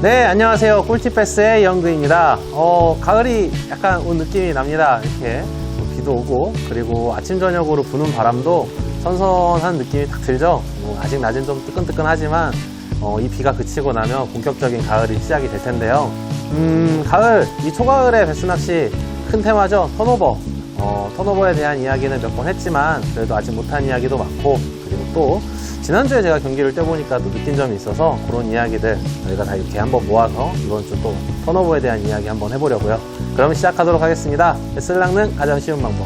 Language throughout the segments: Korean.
네, 안녕하세요. 꿀팁패스의 영근입니다. 어, 가을이 약간 온 느낌이 납니다. 이렇게 비도 오고, 그리고 아침, 저녁으로 부는 바람도 선선한 느낌이 딱 들죠? 뭐 아직 낮은 좀 뜨끈뜨끈하지만, 어, 이 비가 그치고 나면 본격적인 가을이 시작이 될 텐데요. 음, 가을, 이 초가을의 베스낚시 큰 테마죠. 턴오버. 어, 턴오버에 대한 이야기는 몇 번 했지만, 그래도 아직 못한 이야기도 많고, 그리고 또, 지난주에 제가 경기를 떼보니까 또 느낀 점이 있어서 그런 이야기들 저희가 다 이렇게 한번 모아서 이번 주 또 턴오버에 대한 이야기 한번 해보려고요. 그럼 시작하도록 하겠습니다. 베스를 낚는 가장 쉬운 방법.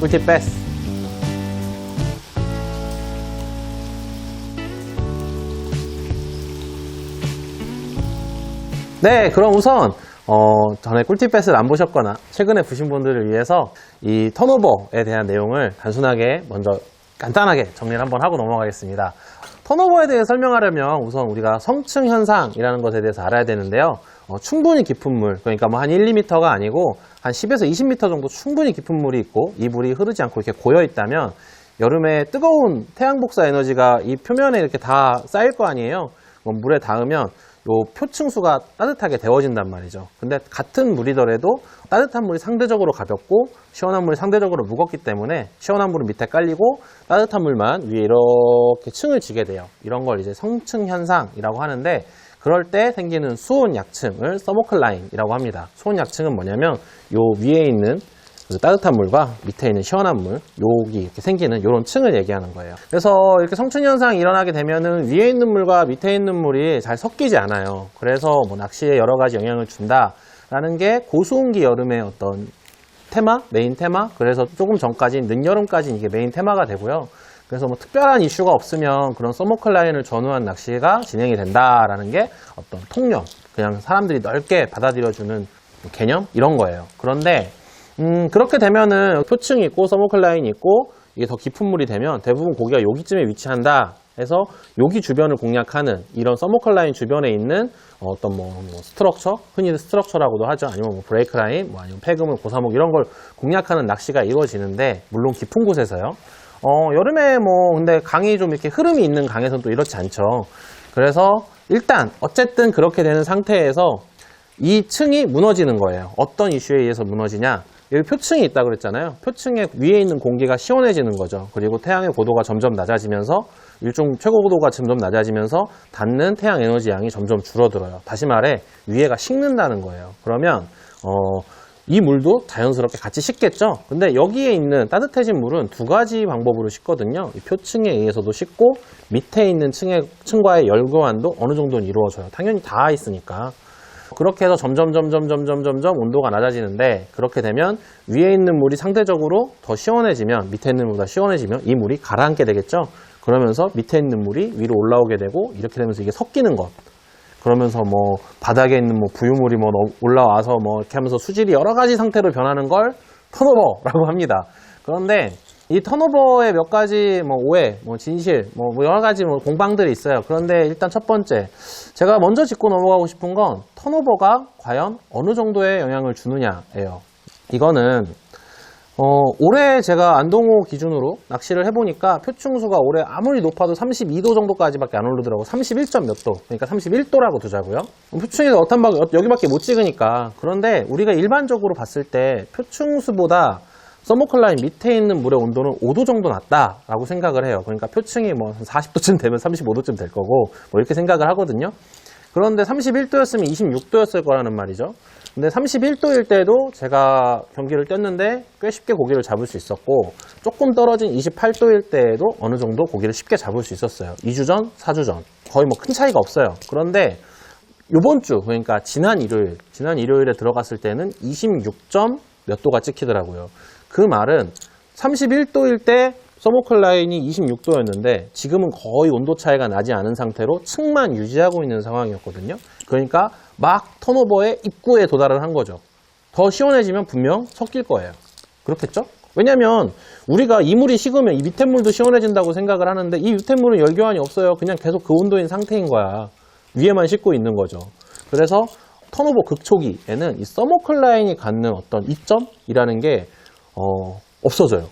꿀팁 베스. 네, 그럼 우선 어, 전에 꿀팁 베스를 안 보셨거나 최근에 보신 분들을 위해서 이 턴오버에 대한 내용을 단순하게 먼저 간단하게 정리를 한번 하고 넘어가겠습니다. 턴오버에 대해 설명하려면 우선 우리가 성층 현상이라는 것에 대해서 알아야 되는데요. 어, 충분히 깊은 물, 그러니까 뭐 한 1, 2m가 아니고 한 10에서 20m 정도 충분히 깊은 물이 있고 이 물이 흐르지 않고 이렇게 고여 있다면 여름에 뜨거운 태양 복사 에너지가 이 표면에 이렇게 다 쌓일 거 아니에요. 뭐 물에 닿으면 요 표층수가 따뜻하게 데워진단 말이죠. 근데 같은 물이더라도 따뜻한 물이 상대적으로 가볍고 시원한 물이 상대적으로 무겁기 때문에 시원한 물은 밑에 깔리고 따뜻한 물만 위에 이렇게 층을 지게 돼요. 이런 걸 이제 성층 현상이라고 하는데 그럴 때 생기는 수온 약층을 서모클 라인이라고 합니다. 수온 약층은 뭐냐면 요 위에 있는 그 따뜻한 물과 밑에 있는 시원한 물, 여기 이렇게 생기는 이런 층을 얘기하는 거예요. 그래서 이렇게 성층 현상이 일어나게 되면은 위에 있는 물과 밑에 있는 물이 잘 섞이지 않아요. 그래서 뭐 낚시에 여러 가지 영향을 준다라는 게 고수온기 여름의 어떤 테마, 메인 테마. 그래서 조금 전까지 늦여름까지 이게 메인 테마가 되고요. 그래서 뭐 특별한 이슈가 없으면 그런 서머클 라인을 전후한 낚시가 진행이 된다라는 게 어떤 통념, 그냥 사람들이 넓게 받아들여주는 개념 이런 거예요. 그런데 음, 그렇게 되면은 표층이 있고 서머클 라인이 있고 이게 더 깊은 물이 되면 대부분 고기가 여기쯤에 위치한다. 해서 여기 주변을 공략하는 이런 서머클 라인 주변에 있는 어떤 뭐, 뭐 스트럭처, 흔히 스트럭처라고도 하죠. 아니면 뭐 브레이크 라인, 뭐 아니면 폐그물, 고사목 이런 걸 공략하는 낚시가 이루어지는데 물론 깊은 곳에서요. 어, 여름에 뭐 근데 강이 좀 이렇게 흐름이 있는 강에서는 또 이렇지 않죠. 그래서 일단 어쨌든 그렇게 되는 상태에서 이 층이 무너지는 거예요. 어떤 이슈에 의해서 무너지냐? 여기 표층이 있다 그랬잖아요. 표층에 위에 있는 공기가 시원해지는 거죠. 그리고 태양의 고도가 점점 낮아지면서 일종 최고 고도가 점점 낮아지면서 닿는 태양 에너지 양이 점점 줄어들어요. 다시 말해 위에가 식는다는 거예요. 그러면 어, 이 물도 자연스럽게 같이 식겠죠. 근데 여기에 있는 따뜻해진 물은 두 가지 방법으로 식거든요. 이 표층에 의해서도 식고 밑에 있는 층의 층과의 열 교환도 어느 정도는 이루어져요. 당연히 닿아 있으니까. 그렇게 해서 점점 점점 점점 점점 온도가 낮아지는데 그렇게 되면 위에 있는 물이 상대적으로 더 시원해지면 밑에 있는 물보다 시원해지면 이 물이 가라앉게 되겠죠. 그러면서 밑에 있는 물이 위로 올라오게 되고 이렇게 되면서 이게 섞이는 것. 그러면서 뭐 바닥에 있는 뭐 부유물이 뭐 올라와서 뭐 이렇게 하면서 수질이 여러 가지 상태로 변하는 걸 턴오버라고 합니다. 그런데 이 턴오버의 몇 가지 뭐 오해, 뭐 진실, 뭐 여러 가지 뭐 공방들이 있어요. 그런데 일단 첫 번째, 제가 먼저 짚고 넘어가고 싶은 건 턴오버가 과연 어느 정도의 영향을 주느냐예요. 이거는 어, 올해 제가 안동호 기준으로 낚시를 해보니까 표충수가 올해 아무리 높아도 32도 정도까지밖에 안 오르더라고. 31점 몇 도. 그러니까 31도라고 두자고요. 표충이 어떤 방 여기밖에 못 찍으니까. 그런데 우리가 일반적으로 봤을 때 표충수보다 서머클라인 밑에 있는 물의 온도는 5도 정도 낮다라고 생각을 해요. 그러니까 표층이 뭐 40도쯤 되면 35도쯤 될 거고 뭐 이렇게 생각을 하거든요. 그런데 31도였으면 26도였을 거라는 말이죠. 근데 31도일 때도 제가 경기를 뛰었는데 꽤 쉽게 고기를 잡을 수 있었고 조금 떨어진 28도일 때에도 어느 정도 고기를 쉽게 잡을 수 있었어요. 2주 전, 4주 전. 거의 뭐 큰 차이가 없어요. 그런데 요번 주, 그러니까 지난 일요일, 지난 일요일에 들어갔을 때는 26점 몇 도가 찍히더라고요. 그 말은 31도일 때 서모클 라인이 26도였는데 지금은 거의 온도 차이가 나지 않은 상태로 층만 유지하고 있는 상황이었거든요. 그러니까 막 턴오버의 입구에 도달을 한 거죠. 더 시원해지면 분명 섞일 거예요. 그렇겠죠? 왜냐면 우리가 이물이 식으면 이 밑에 물도 시원해진다고 생각을 하는데 이 밑에 물은 열교환이 없어요. 그냥 계속 그 온도인 상태인 거야. 위에만 씻고 있는 거죠. 그래서 턴오버 극초기에는 이 서모클 라인이 갖는 어떤 이점이라는 게 어, 없어져요.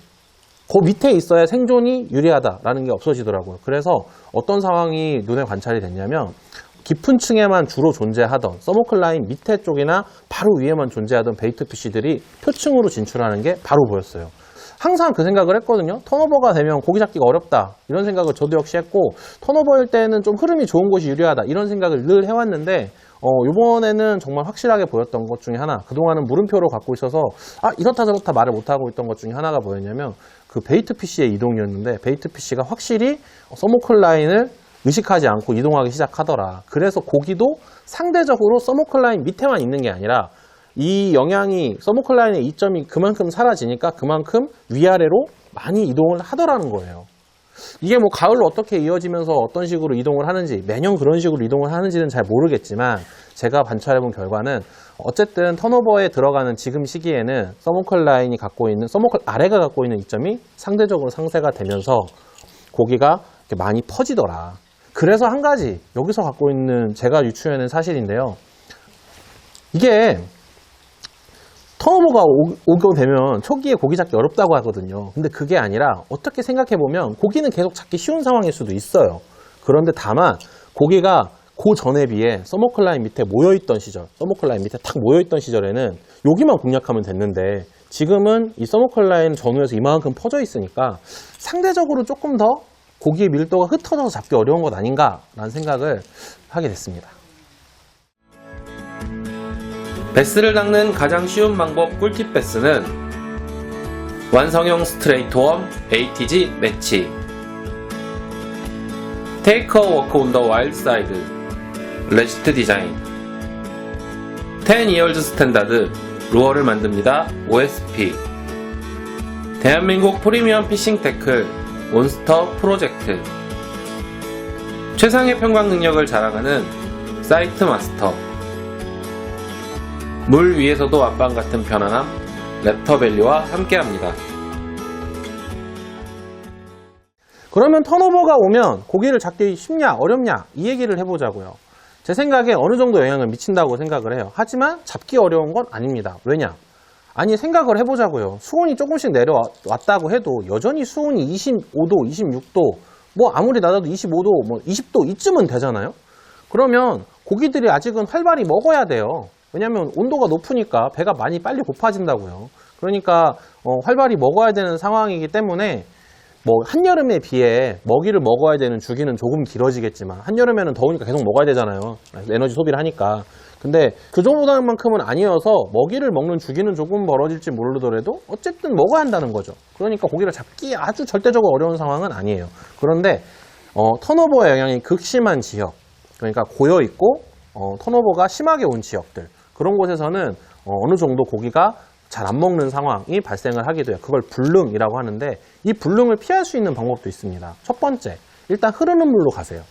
그 밑에 있어야 생존이 유리하다라는 게 없어지더라고요. 그래서 어떤 상황이 눈에 관찰이 됐냐면 깊은 층에만 주로 존재하던 서모클 라인 밑에 쪽이나 바로 위에만 존재하던 베이트 피쉬들이 표층으로 진출하는 게 바로 보였어요. 항상 그 생각을 했거든요. 턴오버가 되면 고기 잡기가 어렵다. 이런 생각을 저도 역시 했고, 턴오버일 때는 좀 흐름이 좋은 곳이 유리하다. 이런 생각을 늘 해왔는데, 어, 요번에는 정말 확실하게 보였던 것 중에 하나. 그동안은 물음표로 갖고 있어서, 아, 이렇다 저렇다 말을 못하고 있던 것 중에 하나가 뭐였냐면, 그 베이트 피쉬의 이동이었는데, 베이트 피쉬가 확실히 서모클 라인을 의식하지 않고 이동하기 시작하더라. 그래서 고기도 상대적으로 서모클 라인 밑에만 있는 게 아니라 이 영향이 서모클 라인의 이점이 그만큼 사라지니까 그만큼 위아래로 많이 이동을 하더라는 거예요. 이게 뭐 가을로 어떻게 이어지면서 어떤 식으로 이동을 하는지 매년 그런 식으로 이동을 하는지는 잘 모르겠지만 제가 관찰해본 결과는 어쨌든 턴오버에 들어가는 지금 시기에는 서모클 라인이 갖고 있는 서모클 아래가 갖고 있는 이점이 상대적으로 상쇄가 되면서 고기가 이렇게 많이 퍼지더라. 그래서 한 가지 여기서 갖고 있는 제가 유추해낸 사실인데요. 이게 턴오버가 오- 오게 되면 초기에 고기 잡기 어렵다고 하거든요. 근데 그게 아니라 어떻게 생각해보면 고기는 계속 잡기 쉬운 상황일 수도 있어요. 그런데 다만 고기가 그 전에 비해 서머클라인 밑에 모여있던 시절, 서머클라인 밑에 탁 모여있던 시절에는 여기만 공략하면 됐는데 지금은 이 서머클라인 전후에서 이만큼 퍼져 있으니까 상대적으로 조금 더 고기의 밀도가 흩어져서 잡기 어려운 것 아닌가라는 생각을 하게 됐습니다. 베스를 닦는 가장 쉬운 방법 꿀팁 베스는 완성형 스트레이트 웜 ATG 매치 테이커 워크 온 더 와일드 사이드 레지트 디자인 10 이얼즈 스탠다드 루어를 만듭니다. OSP 대한민국 프리미엄 피싱 태클 몬스터 프로젝트 최상의 평광 능력을 자랑하는 사이트 마스터 물 위에서도 앞방 같은 편안함 랩터밸리와 함께합니다. 그러면 턴오버가 오면 고기를 잡기 쉽냐 어렵냐 이 얘기를 해보자고요. 제 생각에 어느 정도 영향을 미친다고 생각을 해요. 하지만 잡기 어려운 건 아닙니다. 왜냐? 아니 생각을 해보자고요. 수온이 조금씩 내려왔다고 해도 여전히 수온이 25도, 26도, 뭐 아무리 낮아도 25도, 뭐 20도 이쯤은 되잖아요. 그러면 고기들이 아직은 활발히 먹어야 돼요. 왜냐하면 온도가 높으니까 배가 많이 빨리 고파진다고요. 그러니까 어, 활발히 먹어야 되는 상황이기 때문에 뭐 한여름에 비해 먹이를 먹어야 되는 주기는 조금 길어지겠지만 한여름에는 더우니까 계속 먹어야 되잖아요. 에너지 소비를 하니까. 근데 그 정도만큼은 아니어서 먹이를 먹는 주기는 조금 멀어질지 모르더라도 어쨌든 먹어야 한다는 거죠. 그러니까 고기를 잡기 아주 절대적으로 어려운 상황은 아니에요. 그런데 어, 턴오버의 영향이 극심한 지역, 그러니까 고여 있고 어, 턴오버가 심하게 온 지역들 그런 곳에서는 어, 느 정도 고기가 잘 안 먹는 상황이 발생을 하게 돼요. 그걸 불능이라고 하는데 이 불능을 피할 수 있는 방법도 있습니다. 첫 번째, 일단 흐르는 물로 가세요.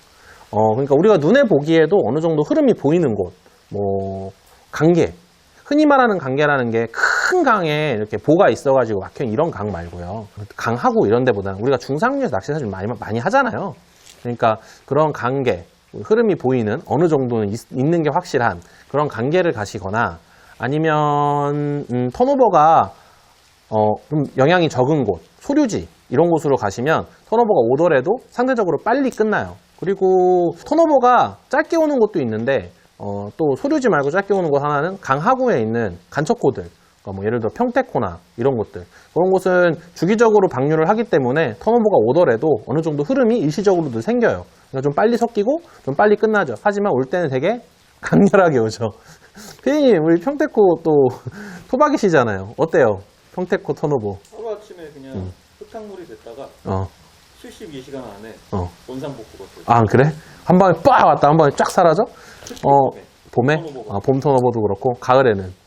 어, 그러니까 우리가 눈에 보기에도 어느 정도 흐름이 보이는 곳, 뭐 강계, 흔히 말하는 강계라는 게 큰 강에 이렇게 보가 있어가지고 막혀 이런 강 말고요. 강하고 이런 데보다는 우리가 중상류에서 낚시 사실 많이 많이 하잖아요. 그러니까 그런 강계, 흐름이 보이는 어느 정도는 있, 는게 확실한 그런 관계를 가시거나 아니면 음, 턴오버가 어, 좀 영향이 적은 곳, 소류지 이런 곳으로 가시면 턴오버가 오더라도 상대적으로 빨리 끝나요. 그리고 턴오버가 짧게 오는 곳도 있는데 어, 또 소류지 말고 짧게 오는 곳 하나는 강하구에 있는 간척코들 그러니까 뭐 예를 들어 평택코나 이런 곳들 그런 곳은 주기적으로 방류를 하기 때문에 턴오버가 오더라도 어느 정도 흐름이 일시적으로도 생겨요. 그러니까 좀 빨리 섞이고 좀 빨리 끝나죠. 하지만 올 때는 되게 강렬하게 오죠. 피디님 우리 평택코 또 토박이시잖아요. 어때요? 평택코 턴오버. 하루 아침에 그냥 음. 흙탕물이 됐다가 어, 72시간 안에 어. 원산 복구가 돼요. 아 그래? 한 방에 빡 왔다 한 방에 쫙 사라져? 어, 봄에. 아, 봄 턴오버도 그렇고 가을에는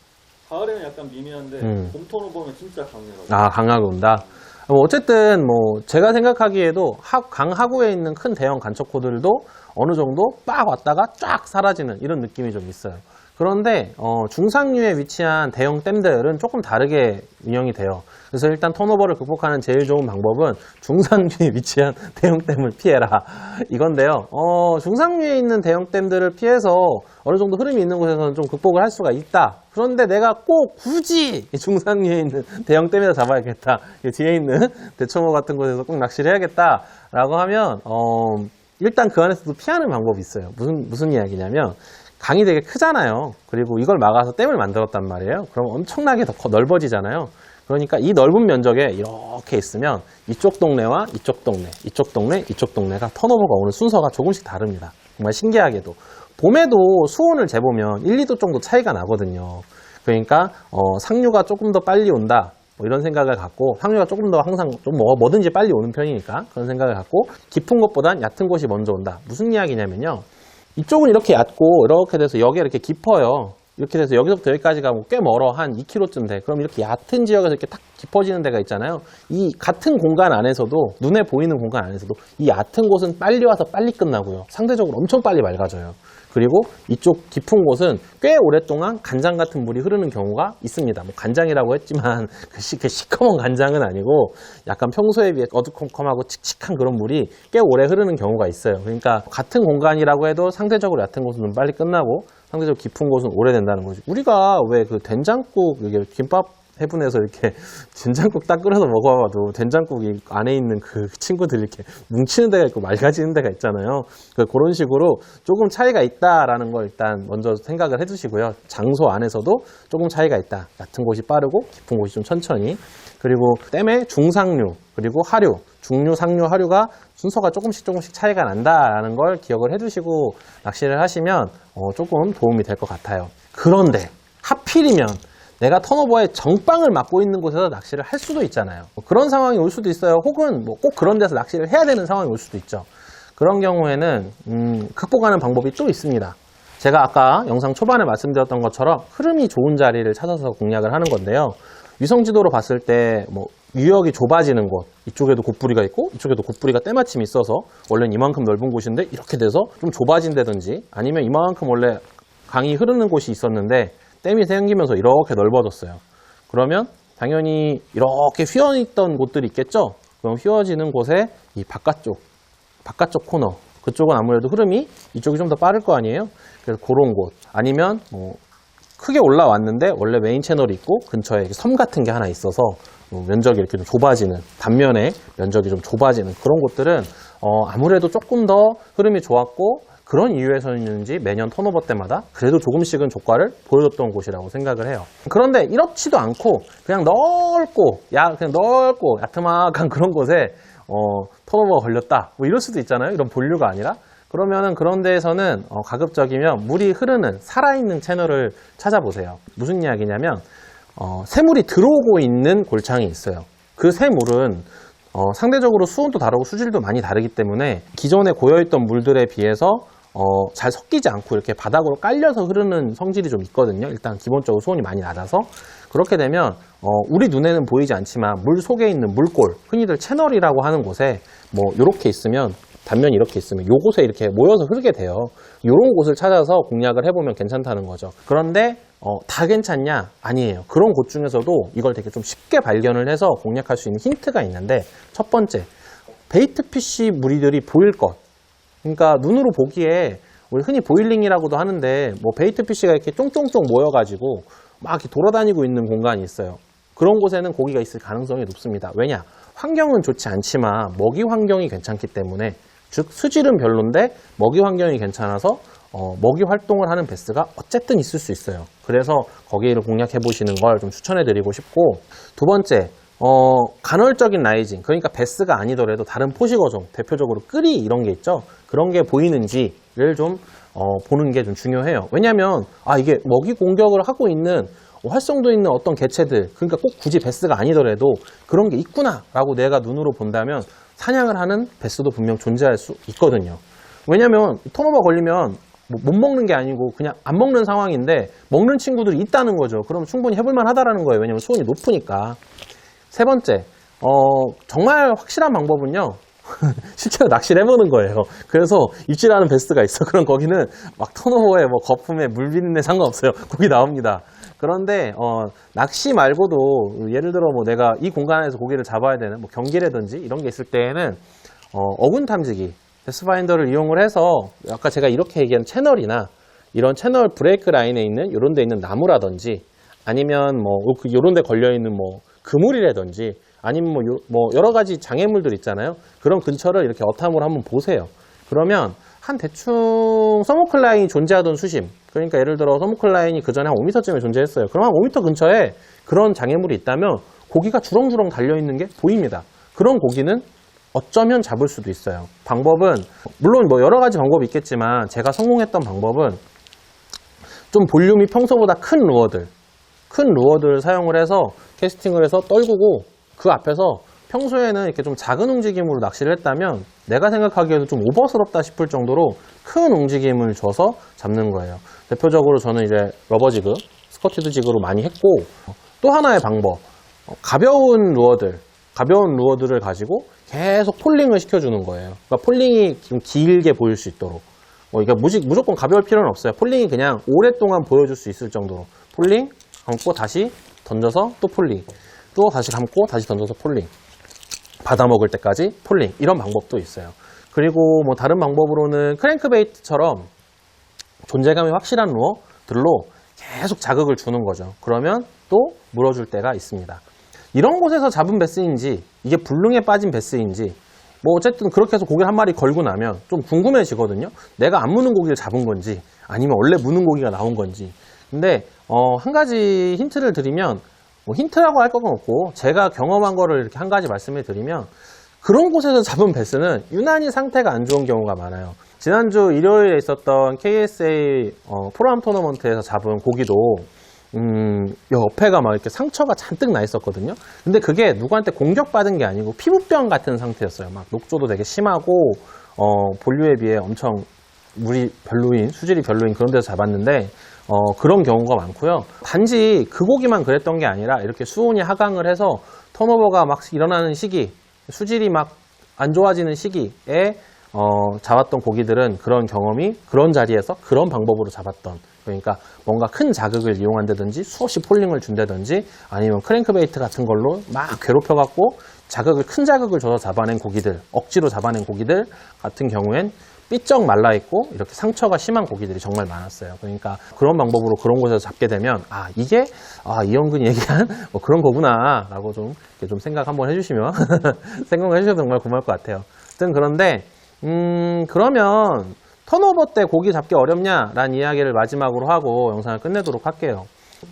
가을에는 약간 미미한데 음. 봄 턴오버는 진짜 강렬하고 아 강하게 온다. 뭐 어쨌든 뭐 제가 생각하기에도 하- 강하구에 있는 큰 대형 간척 코들도 어느 정도 빡 왔다가 쫙 사라지는 이런 느낌이 좀 있어요. 그런데 어, 중상류에 위치한 대형 댐들은 조금 다르게 운영이 돼요. 그래서 일단 턴오버를 극복하는 제일 좋은 방법은 중상류에 위치한 대형 댐을 피해라 이건데요. 어, 중상류에 있는 대형 댐들을 피해서 어느 정도 흐름이 있는 곳에서는 좀 극복을 할 수가 있다. 그런데 내가 꼭 굳이 이 중상류에 있는 대형 댐에다 잡아야겠다. 이 뒤에 있는 대청호 같은 곳에서 꼭 낚시를 해야겠다라고 하면 어, 일단 그 안에서도 피하는 방법이 있어요. 무슨, 무슨 이야기냐면, 강이 되게 크잖아요. 그리고 이걸 막아서 댐을 만들었단 말이에요. 그럼 엄청나게 더 커- 넓어지잖아요. 그러니까 이 넓은 면적에 이렇게 있으면 이쪽 동네와 이쪽 동네, 이쪽 동네, 이쪽 동네가 턴오버가 오는 순서가 조금씩 다릅니다. 정말 신기하게도. 봄에도 수온을 재보면 1, 2도 정도 차이가 나거든요. 그러니까 어, 상류가 조금 더 빨리 온다. 뭐 이런 생각을 갖고 상류가 조금 더 항상 좀 뭐, 뭐든지 빨리 오는 편이니까 그런 생각을 갖고 깊은 곳보단 얕은 곳이 먼저 온다. 무슨 이야기냐면요. 이쪽은 이렇게 얕고 이렇게 돼서 여기가 이렇게 깊어요. 이렇게 돼서 여기서부터 여기까지가 뭐꽤 멀어 한 2km쯤 돼. 그럼 이렇게 얕은 지역에서 이렇게 딱 깊어지는 데가 있잖아요. 이 같은 공간 안에서도 눈에 보이는 공간 안에서도 이 얕은 곳은 빨리 와서 빨리 끝나고요. 상대적으로 엄청 빨리 맑아져요. 그리고 이쪽 깊은 곳은 꽤 오랫동안 간장 같은 물이 흐르는 경우가 있습니다. 뭐 간장이라고 했지만 그 시, 그 시커먼 간장은 아니고 약간 평소에 비해 어두컴컴하고 칙칙한 그런 물이 꽤 오래 흐르는 경우가 있어요. 그러니까 같은 공간이라고 해도 상대적으로 얕은 곳은 좀 빨리 끝나고 상대적으로 깊은 곳은 오래된다는 거지. 우리가 왜 그 된장국 이게 김밥 해분해서 이렇게 된장국 딱 끓여서 먹어봐도 된장국이 안에 있는 그 친구들 이렇게 뭉치는 데가 있고 맑아지는 데가 있잖아요. 그 그런 식으로 조금 차이가 있다라는 걸 일단 먼저 생각을 해두시고요. 장소 안에서도 조금 차이가 있다. 얕은 곳이 빠르고 깊은 곳이 좀 천천히. 그리고 댐의 중상류 그리고 하류, 중류, 상류, 하류가 순서가 조금씩 조금씩 차이가 난다라는 걸 기억을 해두시고 낚시를 하시면 어, 조금 도움이 될 것 같아요. 그런데 하필이면 내가 턴오버에 정빵을 맡고 있는 곳에서 낚시를 할 수도 있잖아요. 뭐 그런 상황이 올 수도 있어요. 혹은 뭐 꼭 그런 데서 낚시를 해야 되는 상황이 올 수도 있죠. 그런 경우에는 음, 극복하는 방법이 또 있습니다. 제가 아까 영상 초반에 말씀드렸던 것처럼 흐름이 좋은 자리를 찾아서 공략을 하는 건데요. 위성 지도로 봤을 때 뭐 유역이 좁아지는 곳, 이쪽에도 곱부리가 있고 이쪽에도 곱부리가 때마침 있어서 원래는 이만큼 넓은 곳인데 이렇게 돼서 좀 좁아진다든지 아니면 이만큼 원래 강이 흐르는 곳이 있었는데 댐이 생기면서 이렇게 넓어졌어요. 그러면 당연히 이렇게 휘어있던 곳들이 있겠죠? 그럼 휘어지는 곳에 이 바깥쪽, 바깥쪽 코너, 그쪽은 아무래도 흐름이 이쪽이 좀 더 빠를 거 아니에요? 그래서 그런 곳. 아니면 뭐 크게 올라왔는데 원래 메인 채널이 있고 근처에 섬 같은 게 하나 있어서 뭐 면적이 이렇게 좀 좁아지는 단면에 면적이 좀 좁아지는 그런 곳들은 어, 아무래도 조금 더 흐름이 좋았고 그런 이유에서였는지 매년 턴오버 때마다 그래도 조금씩은 조과를 보여줬던 곳이라고 생각을 해요. 그런데 이렇지도 않고 그냥 넓고 야 그냥 넓고 야트막한 그런 곳에 어, 턴오버가 걸렸다 뭐 이럴 수도 있잖아요. 이런 본류가 아니라 그러면은 그런 데에서는 어, 가급적이면 물이 흐르는 살아있는 채널을 찾아보세요. 무슨 이야기냐면 어, 새물이 들어오고 있는 골창이 있어요. 그 새물은 어, 상대적으로 수온도 다르고 수질도 많이 다르기 때문에 기존에 고여있던 물들에 비해서 어, 잘 섞이지 않고 이렇게 바닥으로 깔려서 흐르는 성질이 좀 있거든요. 일단 기본적으로 수온이 많이 낮아서 그렇게 되면 어, 우리 눈에는 보이지 않지만 물 속에 있는 물골, 흔히들 채널이라고 하는 곳에 뭐 이렇게 있으면 단면이 이렇게 있으면 요곳에 이렇게 모여서 흐르게 돼요. 요런 곳을 찾아서 공략을 해보면 괜찮다는 거죠. 그런데 어, 다 괜찮냐? 아니에요. 그런 곳 중에서도 이걸 되게 좀 쉽게 발견을 해서 공략할 수 있는 힌트가 있는데 첫 번째, 베이트 피쉬 무리들이 보일 것. 그러니까 눈으로 보기에 우리 흔히 보일링이라고도 하는데 뭐 베이트 피쉬가 이렇게 쫑쫑쫑 모여가지고 막 이렇게 돌아다니고 있는 공간이 있어요. 그런 곳에는 고기가 있을 가능성이 높습니다. 왜냐? 환경은 좋지 않지만 먹이 환경이 괜찮기 때문에 즉 수질은 별론데 먹이 환경이 괜찮아서 어, 먹이 활동을 하는 베스가 어쨌든 있을 수 있어요. 그래서 거기를 공략해 보시는 걸 좀 추천해 드리고 싶고 두 번째 어, 간헐적인 라이징 그러니까 베스가 아니더라도 다른 포식어종 대표적으로 끄리 이런 게 있죠. 그런 게 보이는지를 좀 어, 보는 게 좀 중요해요. 왜냐하면 아 이게 먹이 공격을 하고 있는 활성도 있는 어떤 개체들 그러니까 꼭 굳이 베스가 아니더라도 그런 게 있구나라고 내가 눈으로 본다면 사냥을 하는 베스도 분명 존재할 수 있거든요. 왜냐하면 턴오버 걸리면 뭐 못 먹는 게 아니고 그냥 안 먹는 상황인데 먹는 친구들이 있다는 거죠. 그럼 충분히 해볼만 하다라는 거예요. 왜냐하면 수온이 높으니까. 세 번째, 어, 정말 확실한 방법은요. 실제로 낚시를 해보는 거예요. 그래서 입질하는 베스트가 있어. 그럼 거기는 막 턴오버에 뭐 거품에 물 비린내 상관없어요. 거기 나옵니다. 그런데 어, 낚시 말고도 예를 들어 뭐 내가 이 공간에서 고기를 잡아야 되는 뭐 경기라든지 이런 게 있을 때에는 어, 어군 탐지기 베스파인더를 이용을 해서 아까 제가 이렇게 얘기한 채널이나 이런 채널 브레이크 라인에 있는 이런 데 있는 나무라든지 아니면 뭐 이런 데 걸려 있는 뭐 그물이라든지 아니면 뭐, 요- 뭐 여러 가지 장애물들 있잖아요. 그런 근처를 이렇게 어탐으로 한번 보세요. 그러면 한 대충 서모클라인이 존재하던 수심, 그러니까 예를 들어 서모클라인이 그 전에 한 5m쯤에 존재했어요. 그럼 한 5m 근처에 그런 장애물이 있다면 고기가 주렁주렁 달려있는 게 보입니다. 그런 고기는 어쩌면 잡을 수도 있어요. 방법은, 물론 뭐 여러 가지 방법이 있겠지만 제가 성공했던 방법은 좀 볼륨이 평소보다 큰 루어들, 큰 루어들을 사용을 해서 캐스팅을 해서 떨구고 그 앞에서 평소에는 이렇게 좀 작은 움직임으로 낚시를 했다면 내가 생각하기에도 좀 오버스럽다 싶을 정도로 큰 움직임을 줘서 잡는 거예요. 대표적으로 저는 이제 러버지그, 스커티드 지그로 많이 했고 또 하나의 방법, 어, 가벼운 루어들, 가벼운 루어들을 가지고 계속 폴링을 시켜주는 거예요. 그러니까 폴링이 좀 길게 보일 수 있도록. 어, 무지, 무조건 가벼울 필요는 없어요. 폴링이 그냥 오랫동안 보여줄 수 있을 정도로. 폴링, 감고 다시 던져서 또 폴링. 또 다시 감고 다시 던져서 폴링. 받아 먹을 때까지 폴링. 이런 방법도 있어요. 그리고 뭐 다른 방법으로는 크랭크베이트처럼 존재감이 확실한 루어들로 계속 자극을 주는 거죠. 그러면 또 물어줄 때가 있습니다. 이런 곳에서 잡은 베스인지 이게 불능에 빠진 베스인지 뭐 어쨌든 그렇게 해서 고기를 한 마리 걸고 나면 좀 궁금해지거든요. 내가 안 무는 고기를 잡은 건지 아니면 원래 무는 고기가 나온 건지. 근데 어, 한 가지 힌트를 드리면 뭐 힌트라고 할 건 없고 제가 경험한 거를 이렇게 한 가지 말씀을 드리면 그런 곳에서 잡은 베스는 유난히 상태가 안 좋은 경우가 많아요. 지난주 일요일에 있었던 KSA 어, 프로암 토너먼트에서 잡은 고기도 음, 옆에가 막 이렇게 상처가 잔뜩 나 있었거든요. 근데 그게 누구한테 공격받은 게 아니고 피부병 같은 상태였어요. 막 녹조도 되게 심하고 어, 본류에 비해 엄청 물이 별로인, 수질이 별로인 그런 데서 잡았는데 어, 그런 경우가 많고요. 단지 그 고기만 그랬던 게 아니라 이렇게 수온이 하강을 해서 턴오버가 막 일어나는 시기, 수질이 막 안 좋아지는 시기에 어, 잡았던 고기들은 그런 경험이 그런 자리에서 그런 방법으로 잡았던 그러니까 뭔가 큰 자극을 이용한다든지 수없이 폴링을 준다든지 아니면 크랭크베이트 같은 걸로 막 괴롭혀갖고 자극을 큰 자극을 줘서 잡아낸 고기들 억지로 잡아낸 고기들 같은 경우엔 삐쩍 말라 있고 이렇게 상처가 심한 고기들이 정말 많았어요. 그러니까 그런 방법으로 그런 곳에서 잡게 되면 아 이게 아 이영근이 얘기한 뭐 그런 거구나라고 좀 이렇게 좀 생각 한번 해주시면 생각을 해주셔도 정말 고마울 것 같아요. 하여튼 그런데 음 그러면 턴오버 때 고기 잡기 어렵냐라는 이야기를 마지막으로 하고 영상을 끝내도록 할게요.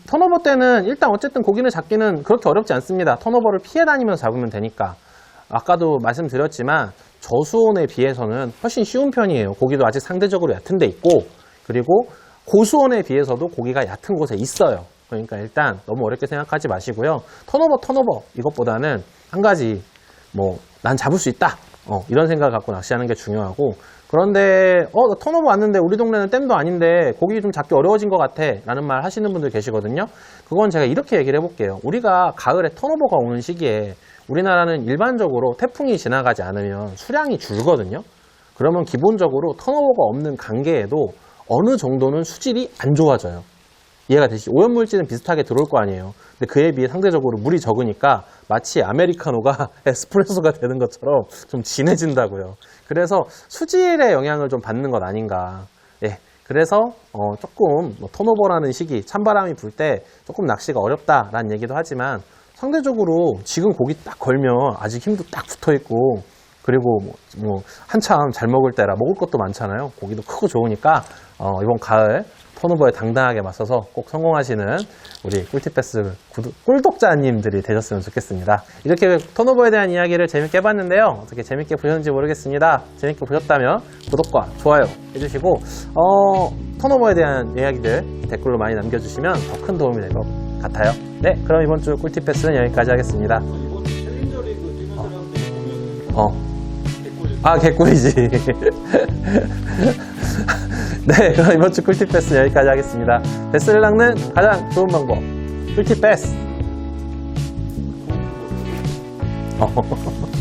턴오버 때는 일단 어쨌든 고기를 잡기는 그렇게 어렵지 않습니다. 턴오버를 피해 다니면서 잡으면 되니까. 아까도 말씀드렸지만 저수온에 비해서는 훨씬 쉬운 편이에요. 고기도 아직 상대적으로 얕은 데 있고 그리고 고수온에 비해서도 고기가 얕은 곳에 있어요. 그러니까 일단 너무 어렵게 생각하지 마시고요. 턴오버 턴오버 이것보다는 한 가지 뭐 난 잡을 수 있다. 어, 이런 생각을 갖고 낚시하는 게 중요하고 그런데 어, 나 턴오버 왔는데 우리 동네는 댐도 아닌데 고기 좀 잡기 어려워진 것 같아 라는 말 하시는 분들 계시거든요. 그건 제가 이렇게 얘기를 해볼게요. 우리가 가을에 턴오버가 오는 시기에 우리나라는 일반적으로 태풍이 지나가지 않으면 수량이 줄거든요. 그러면 기본적으로 턴오버가 없는 관계에도 어느 정도는 수질이 안 좋아져요. 이해가 되시? 오염물질은 비슷하게 들어올 거 아니에요. 근데 그에 비해 상대적으로 물이 적으니까 마치 아메리카노가 에스프레소가 되는 것처럼 좀 진해진다고요. 그래서 수질의 영향을 좀 받는 것 아닌가. 예. 그래서 어, 조금 뭐 턴오버라는 시기, 찬바람이 불 때 조금 낚시가 어렵다라는 얘기도 하지만 상대적으로 지금 고기 딱 걸면 아직 힘도 딱 붙어 있고 그리고 뭐, 뭐 한참 잘 먹을 때라 먹을 것도 많잖아요. 고기도 크고 좋으니까 어, 이번 가을 턴오버에 당당하게 맞서서 꼭 성공하시는 우리 꿀팁패스 꿀독자님들이 되셨으면 좋겠습니다. 이렇게 턴오버에 대한 이야기를 재밌게 해봤는데요. 어떻게 재밌게 보셨는지 모르겠습니다. 재밌게 보셨다면 구독과 좋아요 해주시고 어, 턴오버에 대한 이야기들 댓글로 많이 남겨주시면 더 큰 도움이 될 것 같 아요. 네, 그럼 이번 주 꿀팁 패스는 여기까지 하겠습니다. 어, 아, 개꿀이지. 네, 그럼 이번 주 꿀팁 패스 여기까지 하겠습니다. 패스를 낚는 가장 좋은 방법. 꿀팁 패스. 어.